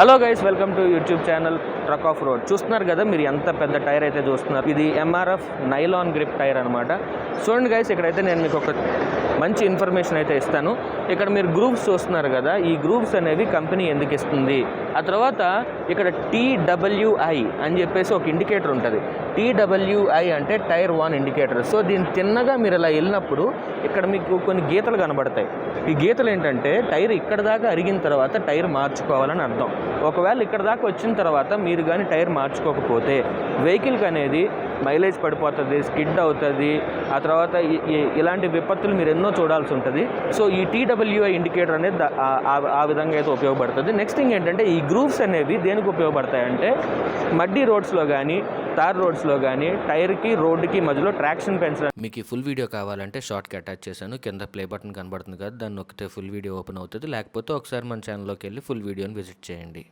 Hello guys welcome to YouTube channel truck off road చూస్తున్నారు కదా మీరు ఎంత పెద్ద టైర్ అయితే చూస్తున్నారు? ఇది ఎంఆర్ఎఫ్ నైలాన్ గ్రిప్ టైర్ అనమాట చూడండి గైస్ ఇక్కడైతే నేను మీకు ఒక మంచి ఇన్ఫర్మేషన్ అయితే ఇస్తాను. ఇక్కడ మీరు గ్రూప్స్ చూస్తున్నారు కదా ఈ గ్రూప్స్ అనేవి కంపెనీ ఎందుకు ఇస్తుంది? ఆ తర్వాత ఇక్కడ టీడబ్ల్యూఐ అని చెప్పేసి ఒక ఇండికేటర్ ఉంటుంది. టీడబ్ల్యూఐ అంటే టైర్ వన్ ఇండికేటర్. సో దీన్ని తిన్నగా మీరు ఇలా వెళ్ళినప్పుడు ఇక్కడ మీకు కొన్ని గీతలు కనబడతాయి. ఈ గీతలు ఏంటంటే టైర్ ఇక్కడ దాకా అరిగిన తర్వాత టైర్ మార్చుకోవాలని అర్థం. ఒకవేళ ఇక్కడ దాకా వచ్చిన తర్వాత మీరు కానీ టైర్ మార్చుకోకపోతే వెహికల్కి అనేది మైలేజ్ పడిపోతుంది స్కిడ్ అవుతుంది ఆ తర్వాత ఇలాంటి విపత్తులు మీరు ఎన్నో చూడాల్సి ఉంటుంది. సో ఈ టీడబ్ల్యూఐ ఇండికేటర్ అనేది ఆ- ఆ విధంగా అయితే ఉపయోగపడుతుంది. నెక్స్ట్ థింగ్ ఏంటంటే ఈ గ్రూప్స్ అనేవి దేనికి ఉపయోగపడతాయంటే మడ్డీ రోడ్స్లో కానీ తార్ రోడ్స్లో కానీ టైర్కి రోడ్డుకి మధ్యలో ట్రాక్షన్ పెంచడానికి మీకు ఈ ఫుల్ వీడియో కావాలంటే షార్ట్కి అటాచ్ చేశాను. కింద ప్లే బటన్ కనబడుతుంది కదా దాన్ని నొక్కితే ఫుల్ వీడియో ఓపెన్ అవుతుంది. లేకపోతే ఒకసారి మన ఛానల్లోకి వెళ్ళి ఫుల్ వీడియోని విజిట్ చేయండి.